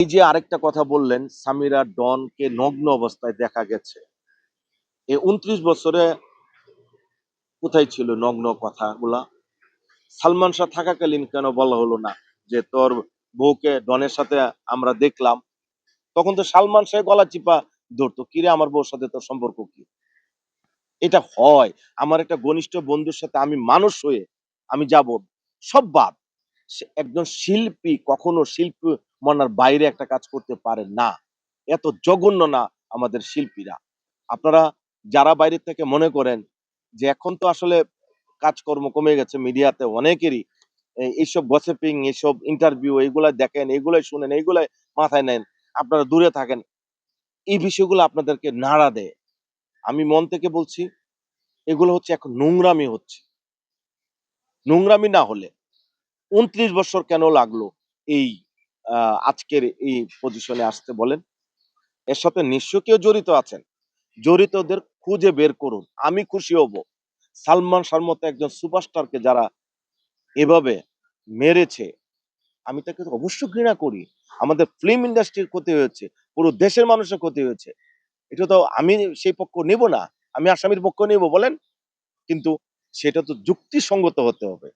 এই যে আরেকটা কথা বললেন, সামিরা ডনকে নগ্ন অবস্থায় দেখা গেছে। এই উনত্রিশ বছরে কোথায় ছিল নগ্ন কথাগুলা? সালমান শাহ থাকাকালীন কেন বলা হলো না যে তোর বউকে ডনের সাথে আমরা দেখলাম? তখন তো সালমান শাহ গলা চিপা ধরতো, কিরে, আমার বউর সাথে তোর সম্পর্ক কি? এটা হয়। আমার একটা ঘনিষ্ঠ বন্ধুর সাথে আমি মানুষ হয়ে আমি যাব, সব বাদ। একজন শিল্পী কখনো শিল্পী মনার বাইরে একটা কাজ করতে পারে না। এত জঘন্য না আমাদের শিল্পীরা। আপনারা যারা বাইরে থেকে মনে করেন যে এখন তো আসলে কাজকর্ম কমে গেছে মিডিয়াতে অনেকেরই এইসব গসিপিং এইসব ইন্টারভিউ এইগুলা দেখেন, এইগুলাই শুনেন, এইগুলাই মাথায় নেন, আপনারা দূরে থাকেন। এই বিষয়গুলো আপনাদেরকে নাড়া দেয়। আমি মন থেকে বলছি, এগুলো হচ্ছে এখন নোংরামি হচ্ছে। নোংরামি না হলে উনত্রিশ বছর কেন লাগল এই আজকের এই পজিশনে আসতে বলেন? এর সাথে নিশ্চয় কেউ জড়িত আছেন। জড়িতদের খুঁজে বের করুন। আমি খুশি হব। সালমান শাহর মতো একজন সুপারস্টারকে যারা এভাবে মেরেছে, আমি তাকে তো অবশ্যই ঘৃণা করি। আমাদের ফিল্ম ইন্ডাস্ট্রির ক্ষতি হয়েছে, পুরো দেশের মানুষের ক্ষতি হয়েছে। এটা তো আমি সেই পক্ষ নেব না, আমি আসামির পক্ষ নেব বলেন? কিন্তু সেটা তো যুক্তিসঙ্গত হতে হবে।